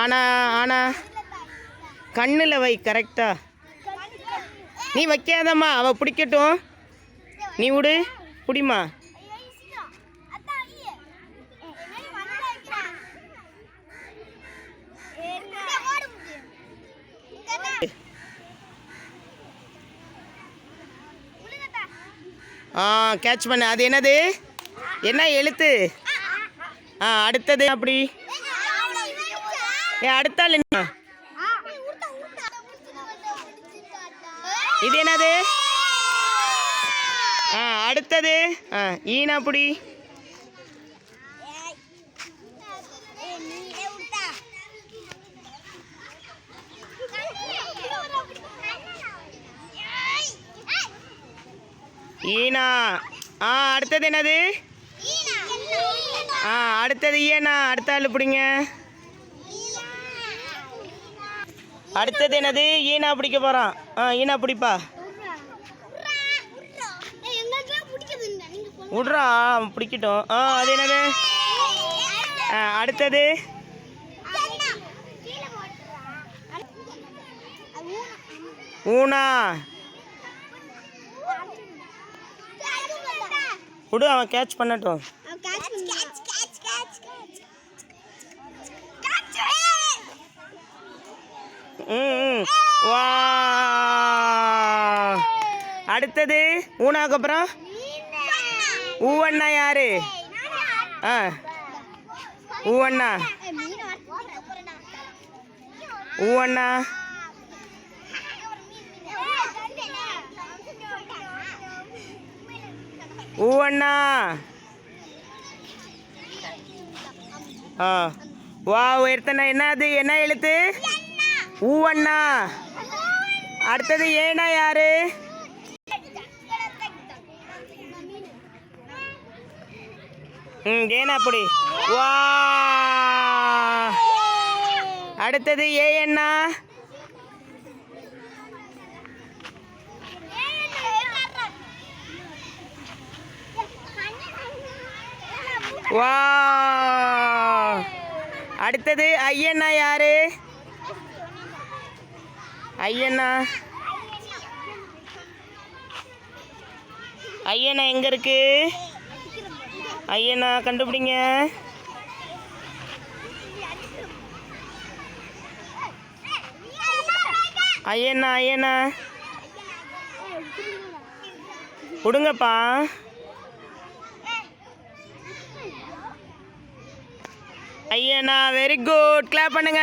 ஆனா ஆனா. கண்ணில் வை கரெக்டா நீ வைக்காதம்மா அவ பிடிக்கட்டும். நீ விடு பிடிமா ஆ கேட்ச் பண்ண. அது என்னது? என்ன எழுத்து? ஆ அடுத்தது அப்படி. அடுத்தாள் என்ன இது என்னது? ஆ அடுத்தது. ஆ ஈனா புடி. ஈனா. ஆ அடுத்தது என்னது? ஆ அடுத்தது ஏண்ணா அடுத்த ஆள் பிடிங்க. அடுத்தது என்னது? ஈனா பிடிக்க போகிறான் ஆ ஈனா பிடிப்பா. விட்றா அவன் பிடிக்கட்டும். ஆ அது என்னது? ஆ அடுத்தது? ஊனா. விடு அவன் கேட்ச் பண்ணட்டும். ம் வா. அடுத்தது ஊனாக்கு அப்புறம்? ஊவண்ணா யாரு? ஆ. ஊவண்ணா. ஊவண்ணா. ஊவண்ணா. ஆ. வா எடுத்தண்ணா என்னது என்ன எழுத்து? ஊவண்ணா. அடுத்தது ஏனா யாரு? ம் ஏனா அப்படி. வா. அடுத்தது ஏ அண்ணா. வா. அடுத்தது ஐயண்ணா யாரு? ஐயண்ணா ஐயண்ணா எங்கே இருக்கு? ஐயண்ணா கண்டுபிடிங்க. ஐயண்ணா ஐயண்ணா விடுங்கப்பா. ஐயண்ணா வெரி குட் கிளாப் பண்ணுங்க.